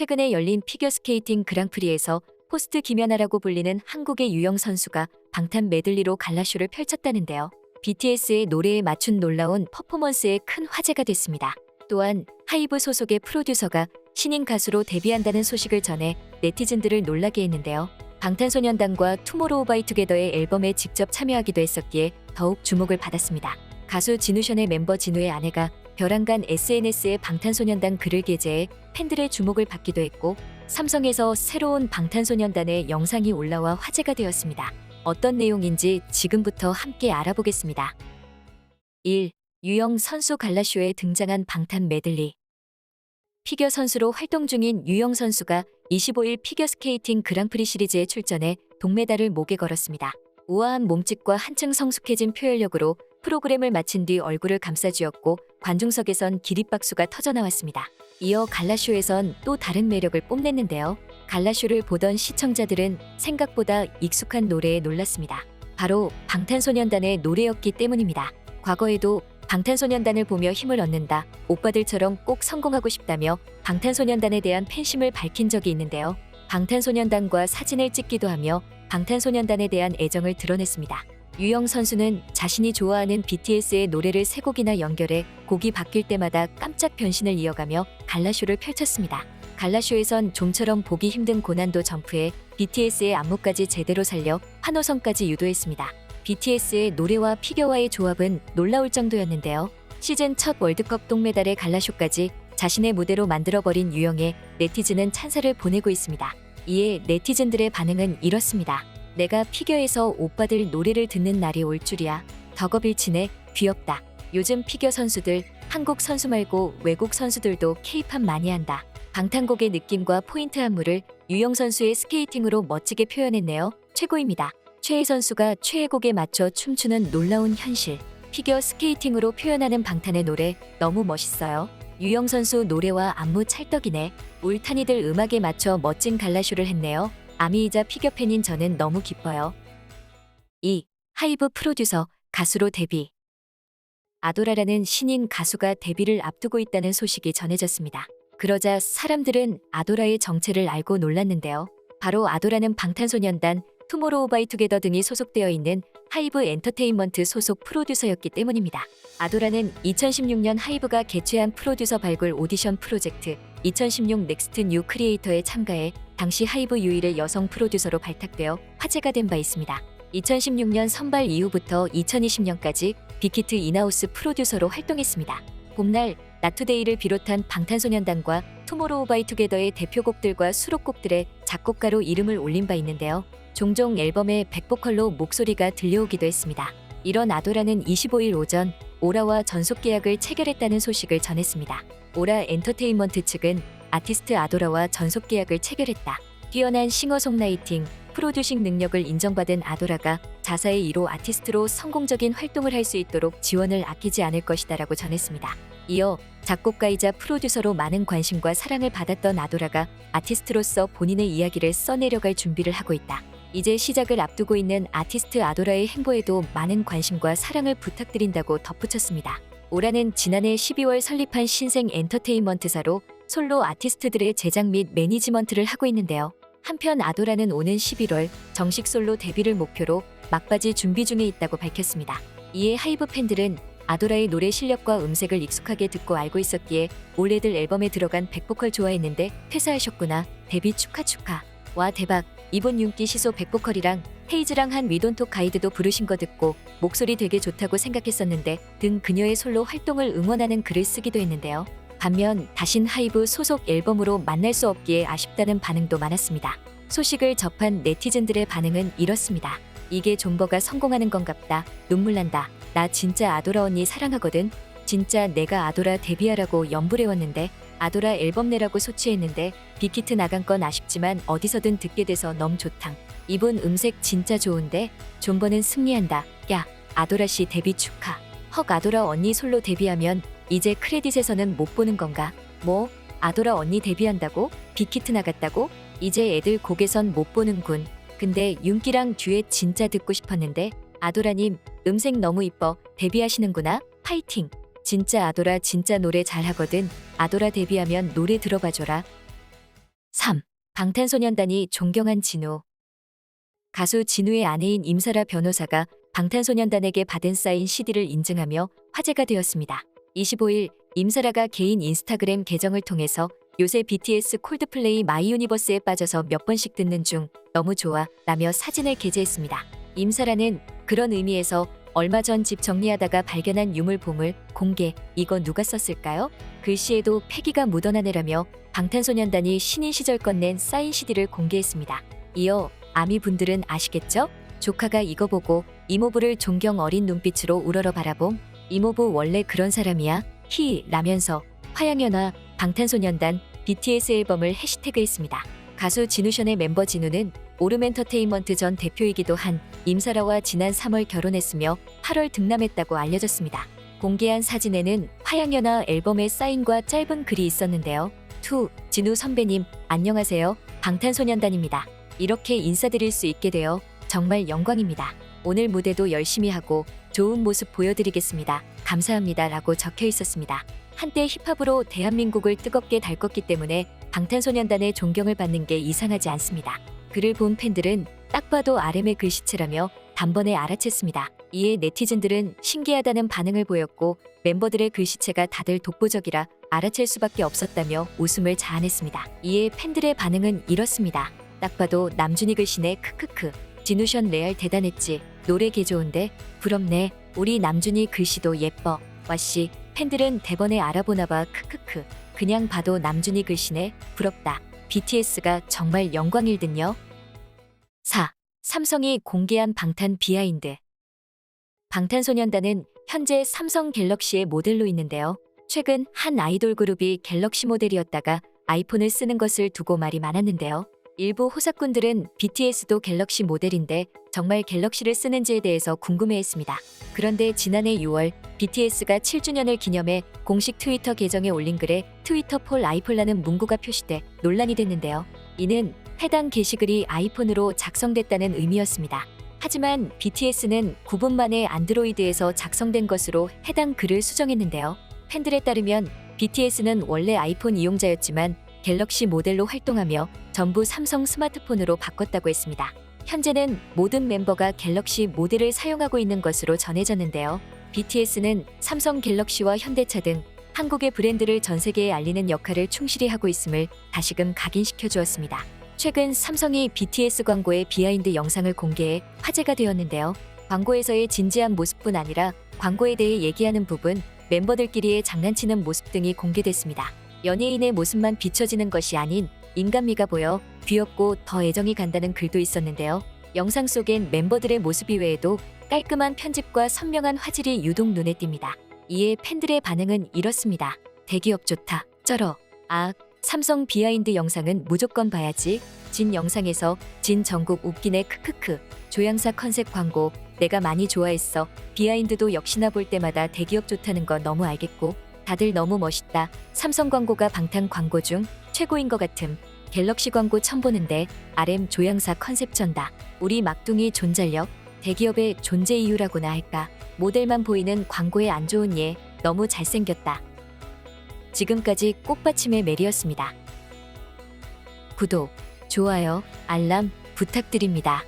최근에 열린 피겨스케이팅 그랑프리에서 포스트 김연아라고 불리는 한국의 유영 선수가 방탄 메들리로 갈라쇼를 펼쳤다는데요. BTS의 노래에 맞춘 놀라운 퍼포먼스에 큰 화제가 됐습니다. 또한 하이브 소속의 프로듀서가 신인 가수로 데뷔한다는 소식을 전해 네티즌들을 놀라게 했는데요. 방탄소년단과 투모로우바이투게더의 앨범에 직접 참여하기도 했었기에 더욱 주목을 받았습니다. 가수 진우션의 멤버 진우의 아내가 벼랑간 SNS에 방탄소년단 글을 게재해 팬들의 주목을 받기도 했고 삼성에서 새로운 방탄소년단의 영상이 올라와 화제가 되었습니다. 어떤 내용인지 지금부터 함께 알아보겠습니다. 1. 유영 선수 갈라쇼에 등장한 방탄 메들리 피겨 선수로 활동 중인 유영 선수가 25일 피겨스케이팅 그랑프리 시리즈에 출전해 동메달을 목에 걸었습니다. 우아한 몸짓과 한층 성숙해진 표현력으로 프로그램을 마친 뒤 얼굴을 감싸쥐었고 관중석에선 기립박수가 터져나왔습니다. 이어 갈라쇼에선 또 다른 매력을 뽐냈는데요. 갈라쇼를 보던 시청자들은 생각보다 익숙한 노래에 놀랐습니다. 바로 방탄소년단의 노래였기 때문입니다. 과거에도 방탄소년단을 보며 힘을 얻는다, 오빠들처럼 꼭 성공하고 싶다며 방탄소년단에 대한 팬심을 밝힌 적이 있는데요. 방탄소년단과 사진을 찍기도 하며 방탄소년단에 대한 애정을 드러냈습니다. 유영 선수는 자신이 좋아하는 BTS의 노래를 세 곡이나 연결해 곡이 바뀔 때마다 깜짝 변신을 이어가며 갈라쇼를 펼쳤습니다. 갈라쇼에선 좀처럼 보기 힘든 고난도 점프에 BTS의 안무까지 제대로 살려 환호성까지 유도했습니다. BTS의 노래와 피겨와의 조합은 놀라울 정도였는데요. 시즌 첫 월드컵 동메달의 갈라쇼까지 자신의 무대로 만들어버린 유영에 네티즌은 찬사를 보내고 있습니다. 이에 네티즌들의 반응은 이렇습니다. 내가 피겨에서 오빠들 노래를 듣는 날이 올 줄이야. 덕업일치네, 귀엽다. 요즘 피겨 선수들, 한국 선수 말고 외국 선수들도 케이팝 많이 한다. 방탄곡의 느낌과 포인트 안무를 유영 선수의 스케이팅으로 멋지게 표현했네요. 최고입니다. 최애 선수가 최애 곡에 맞춰 춤추는 놀라운 현실. 피겨 스케이팅으로 표현하는 방탄의 노래 너무 멋있어요. 유영 선수 노래와 안무 찰떡이네. 울타니들 음악에 맞춰 멋진 갈라쇼를 했네요. 아미이자 피겨 팬인 저는 너무 기뻐요. 2. 하이브 프로듀서 가수로 데뷔. 아도라라는 신인 가수가 데뷔를 앞두고 있다는 소식이 전해졌습니다. 그러자 사람들은 아도라의 정체를 알고 놀랐는데요. 바로 아도라는 방탄소년단, 투모로우바이투게더 등이 소속되어 있는 하이브 엔터테인먼트 소속 프로듀서였기 때문입니다. 아도라는 2016년 하이브가 개최한 프로듀서 발굴 오디션 프로젝트 2016 넥스트 뉴 크리에이터에 참가해 당시 하이브 유일의 여성 프로듀서로 발탁되어 화제가 된 바 있습니다. 2016년 선발 이후부터 2020년까지 빅히트 인하우스 프로듀서로 활동했습니다. 봄날 나투데이를 비롯한 방탄소년단과 투모로우바이투게더의 대표곡들과 수록곡들의 작곡가로 이름을 올린 바 있는데요. 종종 앨범에 백보컬로 목소리가 들려오기도 했습니다. 이런 아도라는 25일 오전 오라와 전속 계약을 체결했다는 소식을 전했습니다. 오라 엔터테인먼트 측은 아티스트 아도라와 전속 계약을 체결했다. 뛰어난 싱어송라이팅, 프로듀싱 능력을 인정받은 아도라가 자사의 1호 아티스트로 성공적인 활동을 할 수 있도록 지원을 아끼지 않을 것이다라고 전했습니다. 이어 작곡가이자 프로듀서로 많은 관심과 사랑을 받았던 아도라가 아티스트로서 본인의 이야기를 써내려갈 준비를 하고 있다. 이제 시작을 앞두고 있는 아티스트 아도라의 행보에도 많은 관심과 사랑을 부탁드린다고 덧붙였습니다. 오라는 지난해 12월 설립한 신생 엔터테인먼트사로 솔로 아티스트들의 제작 및 매니지먼트를 하고 있는데요. 한편 아도라는 오는 11월 정식 솔로 데뷔를 목표로 막바지 준비 중에 있다고 밝혔습니다. 이에 하이브 팬들은 아도라의 노래 실력과 음색을 익숙하게 듣고 알고 있었기에 올해들 앨범에 들어간 백보컬 좋아했는데 퇴사하셨구나. 데뷔 축하 축하. 와 대박. 이번 윤기 시소 백보컬이랑 헤이즈랑 한 위돈톡 가이드도 부르신 거 듣고 목소리 되게 좋다고 생각했었는데 등 그녀의 솔로 활동을 응원하는 글을 쓰기도 했는데요. 반면 다신 하이브 소속 앨범으로 만날 수 없기에 아쉽다는 반응도 많았습니다. 소식을 접한 네티즌들의 반응은 이렇습니다. 이게 존버가 성공하는 건갑다. 눈물 난다. 나 진짜 아도라 언니 사랑하거든. 진짜 내가 아도라 데뷔하라고 연불해왔는데 아도라 앨범 내라고 소치했는데 빅히트 나간 건 아쉽지만 어디서든 듣게 돼서 너무 좋당. 이분 음색 진짜 좋은데 존버는 승리한다. 야 아도라 씨 데뷔 축하. 헉 아도라 언니 솔로 데뷔하면 이제 크레딧에서는 못 보는 건가? 뭐 아도라 언니 데뷔한다고? 빅히트 나갔다고? 이제 애들 곡에선 못 보는군. 근데 윤기랑 듀엣 진짜 듣고 싶었는데 아도라님 음색 너무 이뻐 데뷔하시는구나 파이팅 진짜 아도라 진짜 노래 잘하거든 아도라 데뷔하면 노래 들어봐줘라 3. 방탄소년단이 존경한 진우. 가수 진우의 아내인 임사라 변호사가 방탄소년단에게 받은 사인 CD를 인증하며 화제가 되었습니다. 25일 임사라가 개인 인스타그램 계정을 통해서 요새 BTS 콜드플레이 마이 유니버스에 빠져서 몇 번씩 듣는 중 너무 좋아 라며 사진을 게재했습니다. 임사라는 그런 의미에서 얼마 전 집 정리하다가 발견한 유물 보물 공개 이거 누가 썼을까요? 글씨에도 패기가 묻어나네라며 방탄소년단이 신인 시절 꺼낸 사인 CD를 공개했습니다. 이어 아미 분들은 아시겠죠? 조카가 이거 보고 이모부를 존경 어린 눈빛으로 우러러 바라봄. 이모부 원래 그런 사람이야? 히 라면서 화양연화 방탄소년단 BTS 앨범을 해시태그했습니다. 가수 진우션의 멤버 진우는 오름엔터테인먼트 전 대표이기도 한 임사라와 지난 3월 결혼했으며 8월 등남했다고 알려졌습니다. 공개한 사진에는 화양연화 앨범의 사인과 짧은 글이 있었는데요. 투 진우 선배님 안녕하세요 방탄소년단입니다. 이렇게 인사드릴 수 있게 되어 정말 영광입니다. 오늘 무대도 열심히 하고 좋은 모습 보여드리겠습니다. 감사합니다. 라고 적혀 있었습니다. 한때 힙합으로 대한민국을 뜨겁게 달궜기 때문에 방탄소년단의 존경을 받는 게 이상하지 않습니다. 글을 본 팬들은 딱 봐도 RM의 글씨체라며 단번에 알아챘습니다. 이에 네티즌들은 신기하다는 반응을 보였고 멤버들의 글씨체가 다들 독보적이라 알아챌 수밖에 없었다며 웃음을 자아냈습니다. 이에 팬들의 반응은 이렇습니다. 딱 봐도 남준이 글씨네 크크크 진우션 레알 대단했지 노래 개 좋은데 부럽네. 우리 남준이 글씨도 예뻐. 와씨 팬들은 대번에 알아보나봐. 크크크. 그냥 봐도 남준이 글씨네. 부럽다. BTS가 정말 영광일 듯요. 4. 삼성이 공개한 방탄 비하인드. 방탄소년단은 현재 삼성 갤럭시의 모델로 있는데요. 최근 한 아이돌 그룹이 갤럭시 모델이었다가 아이폰을 쓰는 것을 두고 말이 많았는데요. 일부 호사꾼들은 BTS도 갤럭시 모델인데 정말 갤럭시를 쓰는지에 대해서 궁금해했습니다. 그런데 지난해 6월 BTS가 7주년을 기념해 공식 트위터 계정에 올린 글에 트위터 폴 아이폴라는 문구가 표시돼 논란이 됐는데요. 이는 해당 게시글이 아이폰으로 작성됐다는 의미였습니다. 하지만 BTS는 9분 만에 안드로이드에서 작성된 것으로 해당 글을 수정했는데요. 팬들에 따르면 BTS는 원래 아이폰 이용자였지만 갤럭시 모델로 활동하며 전부 삼성 스마트폰으로 바꿨다고 했습니다. 현재는 모든 멤버가 갤럭시 모델을 사용하고 있는 것으로 전해졌는데요. BTS는 삼성 갤럭시와 현대차 등 한국의 브랜드를 전 세계에 알리는 역할을 충실히 하고 있음을 다시금 각인시켜 주었습니다. 최근 삼성이 BTS 광고의 비하인드 영상을 공개해 화제가 되었는데요. 광고에서의 진지한 모습뿐 아니라 광고에 대해 얘기하는 부분, 멤버들끼리의 장난치는 모습 등이 공개됐습니다. 연예인의 모습만 비춰지는 것이 아닌 인간미가 보여 귀엽고 더 애정이 간다는 글도 있었는데요. 영상 속엔 멤버들의 모습 이외에도 깔끔한 편집과 선명한 화질이 유독 눈에 띕니다. 이에 팬들의 반응은 이렇습니다. 대기업 좋다. 쩔어. 아, 삼성 비하인드 영상은 무조건 봐야지. 진 영상에서 진 전국 웃기네 크크크. 조향사 컨셉 광고 내가 많이 좋아했어. 비하인드도 역시나 볼 때마다 대기업 좋다는 거 너무 알겠고 다들 너무 멋있다. 삼성 광고가 방탄 광고 중 최고인 것 같음. 갤럭시 광고 처음 보는데 RM 조향사 컨셉 전다. 우리 막둥이 존잘력 대기업의 존재 이유라고나 할까. 모델만 보이는 광고에 안 좋은 얘 너무 잘생겼다. 지금까지 꽃받침의 메리였습니다. 구독, 좋아요, 알람 부탁드립니다.